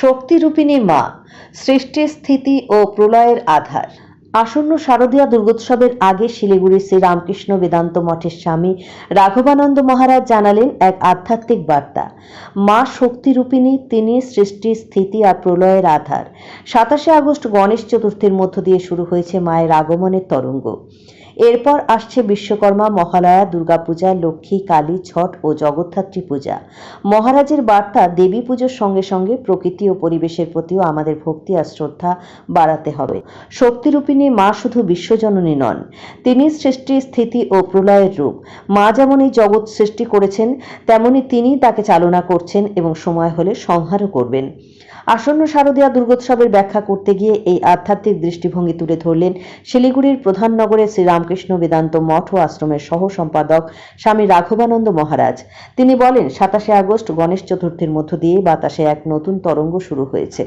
শক্তিরূপিণী মা সৃষ্টি স্থিতি ও প্রলয়ের আধার। আসন্ন শারদীয়া দুর্গোৎসবের আগে শিলিগুড়ির শ্রীরামকৃষ্ণ বেদান্ত মঠের স্বামী রাঘবানন্দ মহারাজ জানালেন এক আধ্যাত্মিক বার্তা। মা শক্তিরূপিণী, তিনি সৃষ্টি স্থিতি আর প্রলয়ের আধার। সাতাশে আগস্ট গণেশ চতুর্থীর মধ্য দিয়ে শুরু হয়েছে মায়ের আগমনের তরঙ্গ। এরপর আসছে বিশ্বকর্মা মহালয়া, দুর্গাপূজা, লক্ষ্মী, কালী, ছট ও জগদ্ধাত্রী পূজা। মহারাজের বার্তা দেবী পুজোর সঙ্গে সঙ্গে প্রকৃতি ও পরিবেশের প্রতিও আমাদের ভক্তি আর শ্রদ্ধা বাড়াতে হবে। শক্তিরূপিণী মা শুধু বিশ্বজননী নন, তিনি সৃষ্টি, স্থিতি ও প্রলয়ের রূপ। মা যেমন এই জগৎ সৃষ্টি করেছেন, তেমনি তিনি তাকে চালনা করছেন এবং সময় হলে সংহারও করবেন। আসন্ন শারদীয়া দুর্গোৎসবের ব্যাখ্যা করতে গিয়ে এই আধ্যাত্মিক দৃষ্টিভঙ্গি তুলে ধরলেন শিলিগুড়ির প্রধান নগরে শ্রীরামকৃষ্ণ বেদান্ত মঠ ও আশ্রমের সহ সম্পাদক স্বামী রাঘবানন্দ মহারাজ। তিনি বলেন, সাতাশে আগস্ট গণেশ চতুর্থীর মধ্য দিয়ে বাতাসে এক নতুন তরঙ্গ শুরু হয়েছে।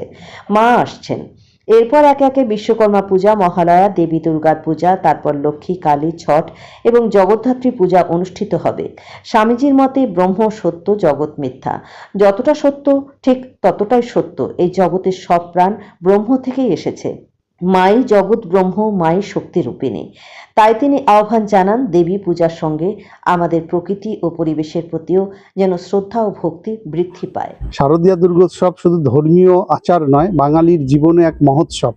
মা আসছেন। এরপর একে একে বিশ্বকর্মা পূজা, মহালয়া, দেবী দুর্গার পূজা, তারপর লক্ষ্মী, কালী, ছট এবং জগদ্ধাত্রী পূজা অনুষ্ঠিত হবে। স্বামীজির মতে, ব্রহ্ম সত্য, জগৎ মিথ্যা। যতটা সত্য, ঠিক ততটাই সত্য। এই জগতের সব প্রাণ ব্রহ্ম থেকেই এসেছে। মাই জগৎ ব্রহ্ম মাই শক্তি রূপিণী। তাই তিনি আহ্বান জানান দেবী পূজার সঙ্গে আমাদের প্রকৃতি ও পরিবেশের প্রতিও যেন শ্রদ্ধা ও ভক্তি বৃদ্ধি পায়। শারদীয়া দুর্গোৎসব শুধু ধর্মীয় আচার নয় বাঙালির জীবনে এক মহোৎসব।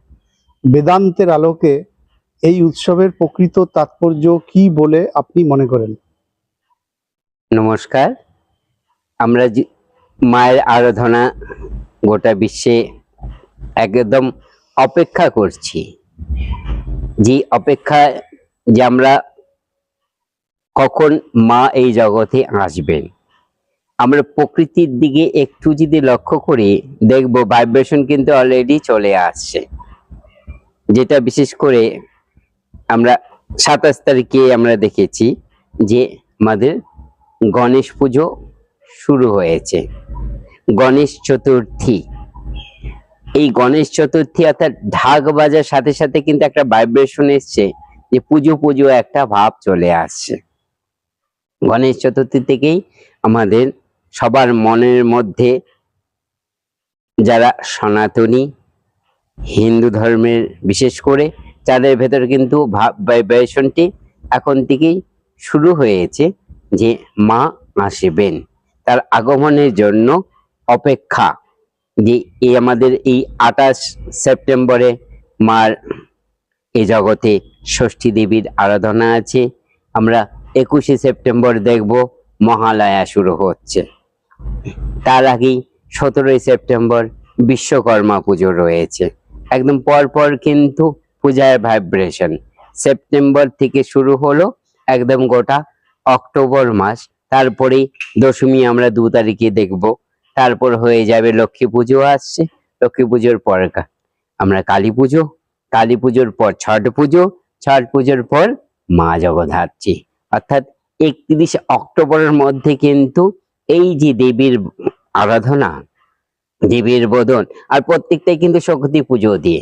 বেদান্তের আলোকে এই উৎসবের প্রকৃত তাৎপর্য কি বলে আপনি মনে করেন? নমস্কার। আমরা যে মায়ের আরাধনা গোটা বিশ্বে একদম অপেক্ষা করছি। যে অপেক্ষা যে আমরা কখন মা এই জগতে আসবেন। আমরা প্রকৃতির দিকে একটু যদি লক্ষ্য করি, দেখব ভাইব্রেশন কিন্তু অলরেডি চলে আসছে। যেটা বিশেষ করে আমরা সাতাশ তারিখে আমরা দেখেছি যে আমাদের গণেশ পুজো শুরু হয়েছে। গণেশ চতুর্থী। এই গণেশ চতুর্থী অর্থাৎ ঢাক বাজার সাথে সাথে কিন্তু একটা ভাইব্রেশন এসছে যে পুজো পুজো একটা ভাব চলে আসছে। গণেশ চতুর্থী থেকেই আমাদের সবার মনের মধ্যে যারা সনাতনী, হিন্দু ধর্মের বিশেষ করে যাদের ভেতরে কিন্তু ভাব ভাইব্রেশনটি এখন থেকেই শুরু হয়েছে যে মা আসবেন। তার আগমনের জন্য অপেক্ষা যে এই আমাদের এই আঠাশ সেপ্টেম্বরে মার এ জগতে ষষ্ঠী দেবীর আরাধনা আছে। আমরা একুশে সেপ্টেম্বর দেখব মহালয়া শুরু হচ্ছে। তার আগেই সতেরোই সেপ্টেম্বর বিশ্বকর্মা পুজো রয়েছে। একদম পরপর কিন্তু পূজার ভাইব্রেশন। সেপ্টেম্বর থেকে শুরু হলো একদম গোটা অক্টোবর মাস। তারপরেই দশমী আমরা দু তারিখে দেখব। তারপর হয়ে যাবে লক্ষ্মী পুজো আসছে। লক্ষ্মী পুজোর পর আমরা কালী পুজো। কালী পুজোর পর ছট পুজো, ছট পুজোর পর মা জগদ্ধাত্রী। অর্থাৎ একত্রিশ অক্টোবরের মধ্যে কিন্তু এই যে দেবীর আরাধনা, দেবীর বোধন আর প্রত্যেকটাই কিন্তু শক্তি পুজো দিয়ে।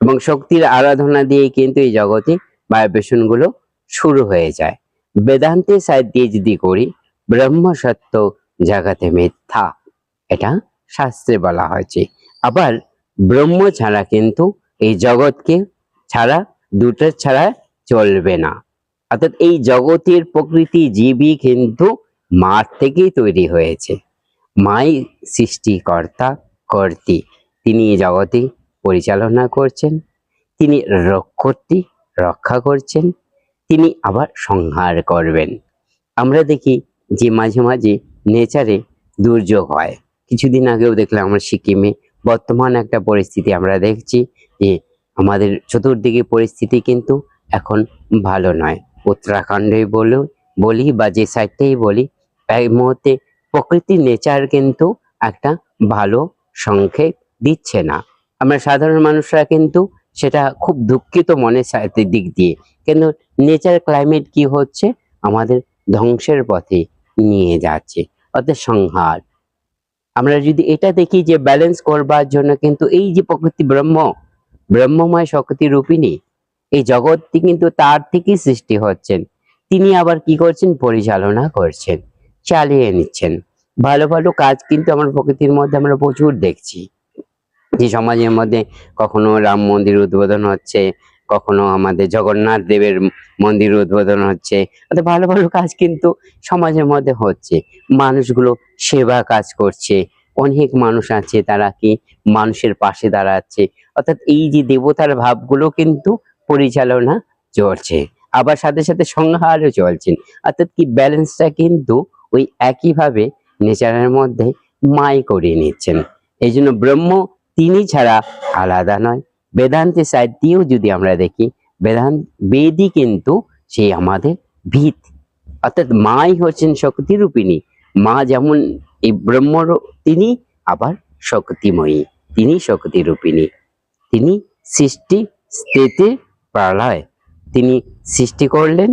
এবং শক্তির আরাধনা দিয়ে কিন্তু এই জগতে ভাইব্রেশনগুলো শুরু হয়ে যায়। বেদান্তের সাইড দিয়ে যদি করি ব্রহ্ম সত্য জগতে মিথ্যা। এটা শাস্ত্রে বলা হয়েছে। আবার ব্রহ্ম ছাড়া কিন্তু এই জগৎকে ছাড়া, দুটো ছাড়া চলবে না। অর্থাৎ এই জগতের প্রকৃতি জীবই কিন্তু মার থেকেই তৈরি হয়েছে। মাই সৃষ্টিকর্তা, কর্তি। তিনি এই জগতে পরিচালনা করছেন। তিনি রক্ষর্তি রক্ষা করছেন। তিনি আবার সংহার করবেন। আমরা দেখি যে মাঝে মাঝে নেচারে দুর্যোগ হয়। কিছুদিন আগেও দেখলাম আমরা সিকিমে বর্তমান একটা পরিস্থিতি আমরা দেখছি যে আমাদের চতুর্দিকে পরিস্থিতি কিন্তু এখন ভালো নয়। উত্তরাখণ্ডে বলো বলি বা যে সাইডটাই বলি, এই মুহূর্তে প্রকৃতির নেচার কিন্তু একটা ভালো সংক্ষেপ দিচ্ছে না। আমরা সাধারণ মানুষরা কিন্তু সেটা খুব দুঃখিত সাথে- দিক দিয়ে। কিন্তু নেচার ক্লাইমেট কি হচ্ছে? আমাদের ধ্বংসের পথে নিয়ে যাচ্ছে। অর্থাৎ সংহার আমরা যদি এটা দেখি যে ব্যালেন্স করবার জন্য কিন্তু এই যে প্রকৃতি ব্রহ্ম, ব্রহ্মময় শক্তি রূপিণী এই জগৎটি কিন্তু তার থেকেই সৃষ্টি হচ্ছেন। তিনি আবার কি করছেন? পরিচালনা করছেন, চালিয়ে নিচ্ছেন। ভালো ভালো কাজ কিন্তু আমার প্রকৃতির মধ্যে আমরা প্রচুর দেখছি। যে সমাজের মধ্যে কখনো রাম মন্দির উদ্বোধন হচ্ছে কখনো আমাদের জগন্নাথ দেবের মন্দির উদ্বোধন হচ্ছে অর্থাৎ ভালো ভালো কাজ কিন্তু সমাজের মধ্যে হচ্ছে। মানুষগুলো সেবা কাজ করছে, অনেক মানুষ আছে তারা কি মানুষের পাশে দাঁড়াচ্ছে। অর্থাৎ এই যে দেবতার ভাবগুলো কিন্তু পরিচালনা চলছে, আবার সাথে সাথে সংহারও চলছেন অর্থাৎ কি ব্যালেন্সটা কিন্তু ওই একইভাবে নেচারের মধ্যে মাই করিয়ে নিচ্ছেন। এই জন্য ব্রহ্ম তিনি ছাড়া আলাদা নয়। বেদান্তের সাইড দিয়েও যদি আমরা দেখি, বেদান্ত বেদই কিন্তু সেই আমাদের ভিত। অর্থাৎ মাই হচ্ছেন শক্তি রূপিণী মা যেমন এই ব্রহ্মর, তিনি আবার শক্তিময়ী। তিনি শক্তি রূপিণী তিনি সৃষ্টি স্থিতি প্রলয় তিনি সৃষ্টি করলেন,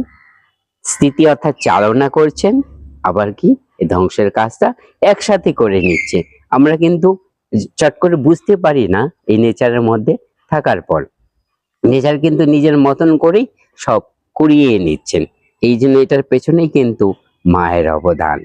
স্থিতি অর্থাৎ চালনা করছেন, আবার কি? ধ্বংসের কাজটা একসাথে করে নিচ্ছে। আমরা কিন্তু চট করে বুঝতে পারি না এই নেচারের মধ্যে থাকার পর নেচার কিন্তু নিজের মতন করেই সব কুড়িয়ে নিচ্ছেন। এই জন্য এটার পেছনেই কিন্তু মায়ের অবদান।